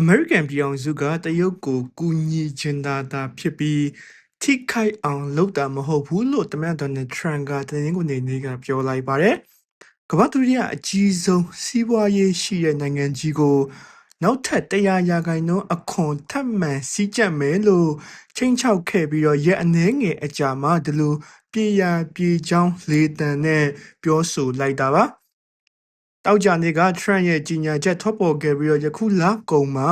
အမေရိကန်ပြည်အောင်စုကတရုတ်ကိုကူညီချင်တာသာဖြစ်ပြီးထိခိုက်အောင်လုပ်တာမဟုတ်ဘူးလို့သမ္မတဒေါ်နယ်ထရန့်ကတနင်္ဂနွေနေ့ကပြောလိုက်ပါတယ်။ကမ္ဘာ့ဒုတိယအကြီးဆုံးစီးပွားရေးရှိတဲ့နိုင်ငံကြီးကိုနောက်ထပ်100ရာခိုင်နှုန်းအခွန်ထပ်မံစည်းကြပ်မယ်လို့ချိန်ချောက်ခဲ့ပြီးတော့ရက်အနည်းငယ်အကြာမှာဒီလိုပြည်ရာပြည်ချောင်းလေတံနဲ့ပြောဆိုလိုက်တာပါ။ တောက်ကြနေကထရန့်ရဲ့ကြီးညာချက်ထွက်ပေါ်ခဲ့ပြီးတော့ယခုလကုန်မှာ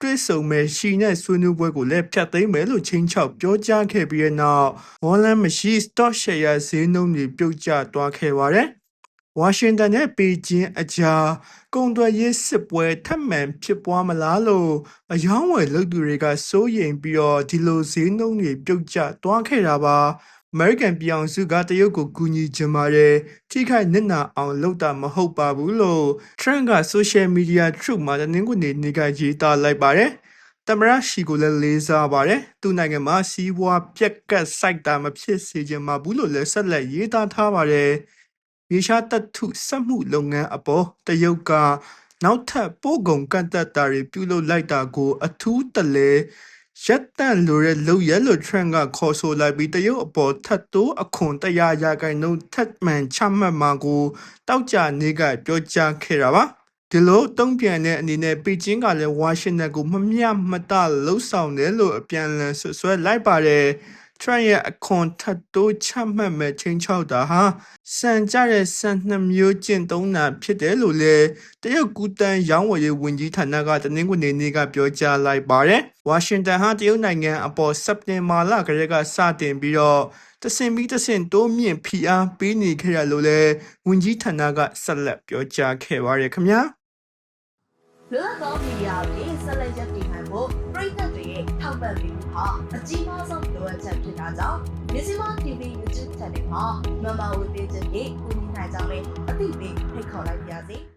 တွစ်ဆုံမဲ့ရှီနဲ့ဆွေးနွေးပွဲကိုလည်းဖျက်သိမ်းမယ်လို့ချင်းချောက်ပြောကြားခဲ့ပြီးတဲ့နောက်ဝေါ်လန်မရှိ stock share ဈေးနှုန်းတွေပြုတ်ကျသွားခဲ့ပါတယ်။ဝါရှင်တန်နဲ့ပေကျင်းအကြားကုန်သွယ်ရေးစစ်ပွဲထပ်မံဖြစ်ပွားမလားလို့အယောင်းဝယ်လုပ်သူတွေကစိုးရိမ်ပြီးတော့ဒီလိုဈေးနှုန်းတွေပြုတ်ကျသွားခဲ့တာပါ။ အမေရိကန်ပြည်အောင်စုကတရုတ်ကိုကူညီချင်ပါတယ်ထိခိုက်နစ်နာအောင်လုပ်တာမဟုတ်ပါဘူးလို့ Trump က Social Media Truth မှာတနင်္ဂနွေနေ့ကရေးသားလိုက်ပါတယ်သမ္မတရှီကိုလည်းလေးစားပါတယ်သူ့နိုင်ငံမှာစီးပွားပြက်ကတ်စိုက်တာမဖြစ်စေချင်ပါဘူးလို့လည်းဆက်လက်ရေးသားထားပါတယ်ရေရှားတတုစက်မှုလုပ်ငန်းအပေါ်တရုတ်ကနောက်ထပ်ပို့ကုန်ကန့်သက်တာတွေပြုလုပ်လိုက်တာကို အထူးတလဲ ရက်တန့်လိုတဲ့လုပ်ရက်လို့ Trump ကခေါ်ဆိုလိုက်ပြီးတရုတ်အပေါ်ထပ်တိုးအခွန်တရားရာခိုင်နှုန်းထပ်မံချမှတ်မှာကိုတောက်ကြနေကပြောကြားခဲ့တာပါဒီလိုတုံ့ပြန်တဲ့အနေနဲ့ပေကျင်းကလည်းဝါရှင်တန်ကိုမမျှမတလှုပ်ဆောင်တယ်လို့အပြန်အလှန်ဆွဆွဲလိုက်ပါတယ် ထရန့်ရဲ့အခွန်ထပ်တိုးချမှတ်မဲ့ချင်းချောက်တာဟာစံကြတဲ့စံနှစ်မျိုးကျင့်သုံးတာဖြစ်တယ်လို့လည်းတရုတ်ကူတန်ရောင်းဝယ်ရေးဝန်ကြီးဌာနကတနင်္ဂနွေနေ့ကပြောကြားလိုက်ပါတယ်။ဝါရှင်တန်ဟာတရုတ်နိုင်ငံအပေါ်စက်တင်ဘာလကလေးကစတင်ပြီးတော့တဆင်ပြီးတဆင်တိုးမြင့်ဖိအားပေးနေခဲ့ရလို့လည်းဝန်ကြီးဌာနကဆက်လက်ပြောကြားခဲ့ပါရခင်ဗျာ။လွတ်လပ်သောမီဒီယာတွေဆက်လက်ရပ်တည်နိုင်ဖို့ပြည်သက်တွေရဲ့ထောက်ပံ့ပေးမှုဟာအကြီးမားဆုံးလိုအပ်ချက်ဖြစ် တာကြောင့်မြစီမ TV YouTube Channel မှာမမဝေပေးချက်တွေကူညီနိုင်ကြမယ်အသိပေးဖိတ်ခေါ်လိုက်ပါရစေ။